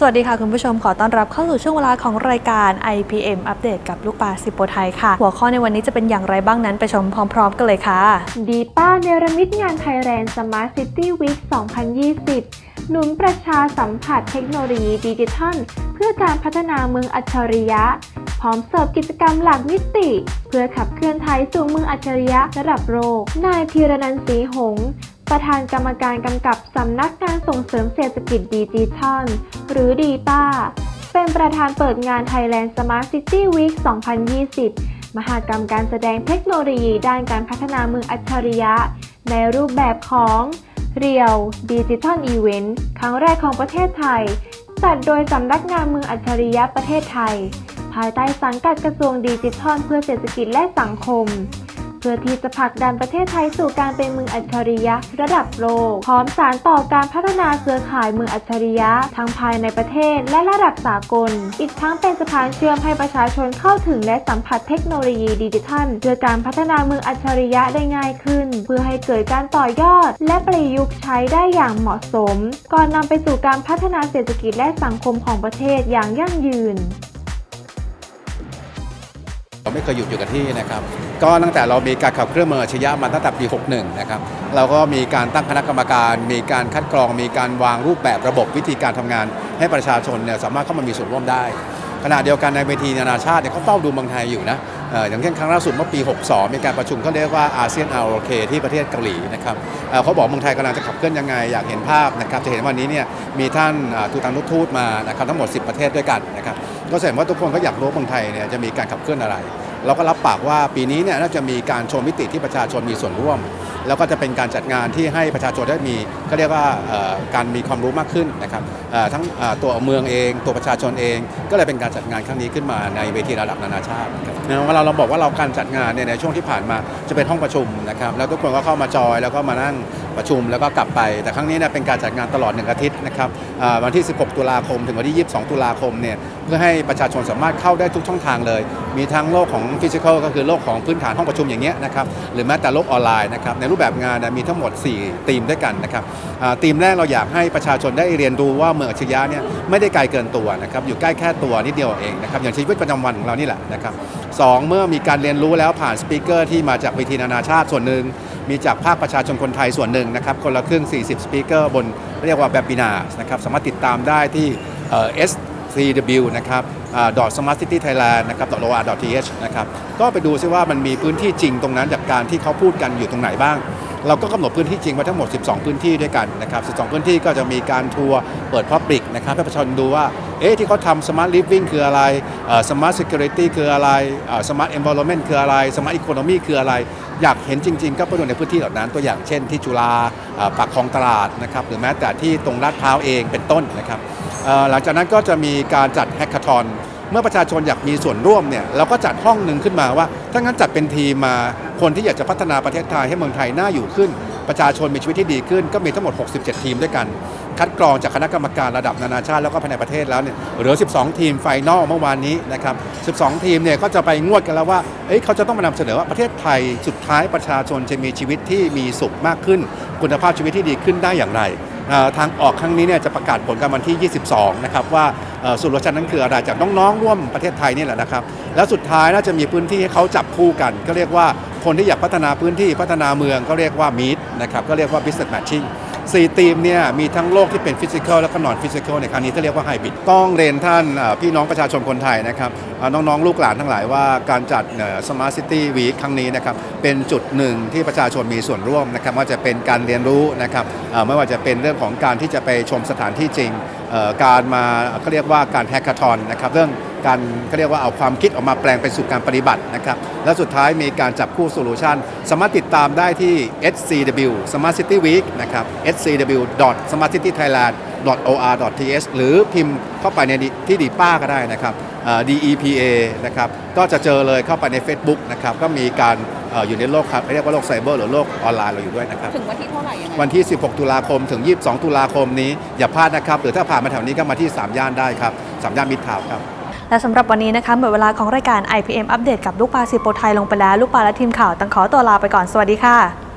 สวัสดีค่ะคุณผู้ชมขอต้อนรับเข้าสู่ช่วงเวลาของรายการ IPM อัปเดตกับลูกปลาสิบโปไทยค่ะ หัวข้อในวันนี้จะเป็นอย่างไรบ้างนั้นไปชมพร้อมๆกันเลยค่ะ ดีป้าเนรมิตงาน Thailand Smart City Week 2020 หนุนประชาสัมผัสเทคโนโลยีดิจิทัล เพื่อการพัฒนาเมืองอัจฉริยะ พร้อมเสิร์ฟกิจกรรมหลากมิติ เพื่อขับเคลื่อนไทยสู่เมืองอัจฉริยะระดับโลกนายพีรนันท์ศรีหง ประธานกรรมการกำกับสำนักงานส่งเสริมเศรษฐกิจดิจิทัล หรือดีป้า เป็นประธานเปิดงาน Thailand Smart City Week 2020 มหากรรมการแสดงเทคโนโลยีด้านการพัฒนาเมืองอัจฉริยะ ในรูปแบบของเรียวดิจิทัลอีเวนต์ครั้งแรกของประเทศไทย จัดโดยสำนักงานเมืองอัจฉริยะประเทศไทย ภายใต้สังกัดกระทรวงดิจิทัลเพื่อเศรษฐกิจและสังคม เพื่อที่จะผลักดันประเทศไทยสู่การเป็นเมืองอัจฉริยะระดับโลก พร้อมสารต่อการพัฒนาเครือข่ายเมืองอัจฉริยะทั้งภายในประเทศและระดับสากล อีกทั้งเป็นสะพานเชื่อมให้ประชาชนเข้าถึงและสัมผัสเทคโนโลยีดิจิทัล เพื่อการพัฒนาเมืองอัจฉริยะได้ง่ายขึ้น เพื่อให้เกิดการต่อยอด และประยุกต์ใช้ได้อย่างเหมาะสม ก่อนนำไปสู่การพัฒนาเศรษฐกิจและสังคมของประเทศอย่างยั่งยืน เราไม่เคยหยุดอยู่กับที่นะครับ ก็ตั้งแต่เรามีการขับเคลื่อนเมืองอาชญะมาตั้งแต่ปี 61 นะครับ เราก็มีการตั้งคณะกรรมการ มีการคัดกรอง มีการวางรูปแบบระบบวิธีการทำงาน ให้ประชาชนเนี่ยสามารถเข้ามามีส่วนร่วมได้ ขณะเดียวกันในเวทีนานาชาติเนี่ยเขาเฝ้าดูเมืองไทยอยู่นะ อย่างเช่นครั้งล่าสุดเมื่อปี 62 มีการประชุมเขาเรียกว่าอาเซียนอาโอเคที่ประเทศเกาหลีนะครับเขาบอกเมืองไทยกำลังจะขับเคลื่อนยังไง อยากเห็นภาพนะครับจะเห็นวันนี้เนี่ยมีท่านทูตังนุทูตมานะครับทั้งหมด 10 ประเทศด้วยกันนะครับก็แสดงว่าทุกคนก็อยากรู้เมืองไทยเนี่ยจะมีการขับเคลื่อนอะไร เราก็รับปากว่าปีนี้เนี่ยน่าจะมีการโชว์มิติที่ประชาชนมีส่วนร่วม แล้วก็จะเป็นการจัดงานที่ให้ประชาชนได้มีก็เรียกว่าการมีความรู้มากขึ้นนะครับทั้งตัวเมืองเอง ตัวประชาชนเอง ก็เลยเป็นการจัดงานครั้งนี้ขึ้นมาในเวทีระดับนานาชาตินะครับเวลาเราบอกว่าเราการจัดงานเนี่ยในช่วงที่ผ่านมาจะเป็นห้องประชุมนะครับแล้วทุกคนก็เข้ามาจอยแล้วก็มานั่งประชุมแล้วก็กลับไป แต่ครั้งนี้เนี่ยเป็นการจัดงานตลอดหนึ่งอาทิตย์นะครับวันที่ 16 ตุลาคม ถึงวันที่ 22 ตุลาคมเนี่ยเพื่อให้ประชาชนสามารถเข้าได้ทุกช่องทางเลย มีทั้งโลกของฟิสิกอลก็คือโลกของพื้นฐานห้องประชุมอย่างเงี้ยนะครับหรือแม้แต่โลกออนไลน์นะครับในรูปแบบงานนยมีทั้งหมด 4 ธีมด้วยกันนะครับธีมแรกเราอยากให้ประชาชนได้เรียนรู้ว่าเมืองอัจฉริยะเนี่ยไม่ได้ไกลเกินตัวนะครับอยู่ใกล้แค่ตัวนิดเดียวเองนะครับอย่างชีวิตประจำวันของเรานี่แหละนะครับสองเมื่อมีการเรียนรู้แล้วผ่านสปีกเกอร์ที่มาจากเวทีนานาชาติส่วนหนึ่งมีจากภาคประชาชนคนไทยส่วนหนึ่งนะครับคนละครึ่ง 40 สปีกเกอร์บนเรียกว่าแบบบินาสนะครับสามารถติดตามได้ที่เ C.W. นะครับดอทสมาร์ทซิตี้ไทยแลนด์นะครับ .or .th นะครับ ก็ไปดูซิว่ามันมีพื้นที่จริงตรงนั้นจากการที่เขาพูดกันอยู่ตรงไหนบ้าง เราก็กำหนดพื้นที่จริงไว้ทั้งหมด 12 พื้นที่ด้วยกันนะครับ 12 พื้นที่ก็จะมีการทัวร์เปิดพับลิกนะครับให้ประชาชนดูว่า เอ๊ะที่เขาทำ smart living คืออะไรเอ่อ smart security คืออะไรเอ่อ smart environment คืออะไร smart economy คืออะไร อยากเห็นจริง ๆ ก็ไปดูในพื้นที่เหล่านั้นตัวอย่างเช่น ที่จุฬาปากคลองตลาดนะครับหรือแม้แต่ที่ตรงลาดพร้าวเองเป็นต้นนะครับหลังจากนั้นก็จะมีการจัดแฮก a า o n เมื่อประชาชนอยากมีส่วนร่วมเนี่ยเราก็จัดห้องหนึ่งขึ้นมาว่า ถ้างั้นจัดเป็นทีมมาคนที่อยากจะพัฒนาประเทศไทยให้เมืองไทยน่าอยู่ขึ้น ประชาชนมีชีวิตที่ดีขึ้น ก็มีทั้งหมด 67 ทีมด้วยกัน คัดกรองจากคณะกรรมการระดับนานาชาติแล้วก็ภายในประเทศแล้วเนี่ยเหลือ 12 ทีมไฟนอลเมื่อวานนี้นะครับ 12 ทีมเนี่ยก็จะไปงวดกันแล้วว่าเอ้ยเขาจะต้องมานำเสนอว่าประเทศไทยสุดท้ายประชาชนจะมีชีวิตที่มีสุขมากขึ้น คุณภาพชีวิตที่ดีขึ้นได้อย่างไร ทางออกครั้งนี้เนี่ยจะประกาศผลกันวันที่ 22 นะครับ ว่าสูตรรสชาตินั้นคืออะไรจากน้องๆ ร่วมประเทศไทยนี่แหละนะครับ แล้วสุดท้ายน่าจะมีพื้นที่ให้เขาจับคู่กัน ก็เรียกว่าคนที่อยากพัฒนาพื้นที่พัฒนาเมืองก็เรียกว่ามีดนะครับก็เรียกว่า business matching สี่ทีมเนี่ยมีทั้งโลกที่เป็นฟิสิกอลและก็นอนฟิสิกอลในครั้งนี้ที่เรียกว่าไฮบริดต้องเรียนท่านพี่น้องประชาชนคนไทยนะครับน้องๆ ลูกหลานทั้งหลายว่าการจัดสมาร์ทซิตี้วีคครั้งนี้นะครับเป็นจุดหนึ่งที่ประชาชนมีส่วนร่วมนะครับว่าจะเป็นการเรียนรู้นะครับไม่ว่าจะเป็นเรื่องของการที่จะไปชมสถานที่จริงการมาเขาเรียกว่าการแฮก a า o n นะครับเรื่อง การเขาเรียกว่าเอาความคิดออกมาแปลงไปสู่การปฏิบัตินะครับ และสุดท้ายมีการจับคู่โซลูชันสามารถติดตามได้ที่ SCW Smart City Week นะครับ scw smartcitythailand or th หรือพิมพ์เข้าไปในที่ดีป้าก็ได้นะครับเอ่อ DEPA นะครับก็จะเจอเลยเข้าไปใน Facebook นะครับก็มีการเอ่ออยู่ในโลกครับเรียกว่าโลกไซเบอร์หรือโลกออนไลน์เราอยู่ด้วยนะครับถึงวันที่เท่าไหร่ยังไงวันที่ 16 ตุลาคมถึง 22 ตุลาคมนี้อย่าพลาดนะครับ หรือถ้าผ่านมาแถวนี้ก็มาที่ 3 ย่านได้ครับ 3 ย่านมิตรทาวน์ครับ และสำหรับวันนี้นะคะหมดเวลาของรายการ IPM อัปเดตกับลูกปลาสิโปไทยลงไปแล้วลูกปลาและทีมข่าวต้องขอตัวลาไปก่อนสวัสดีค่ะ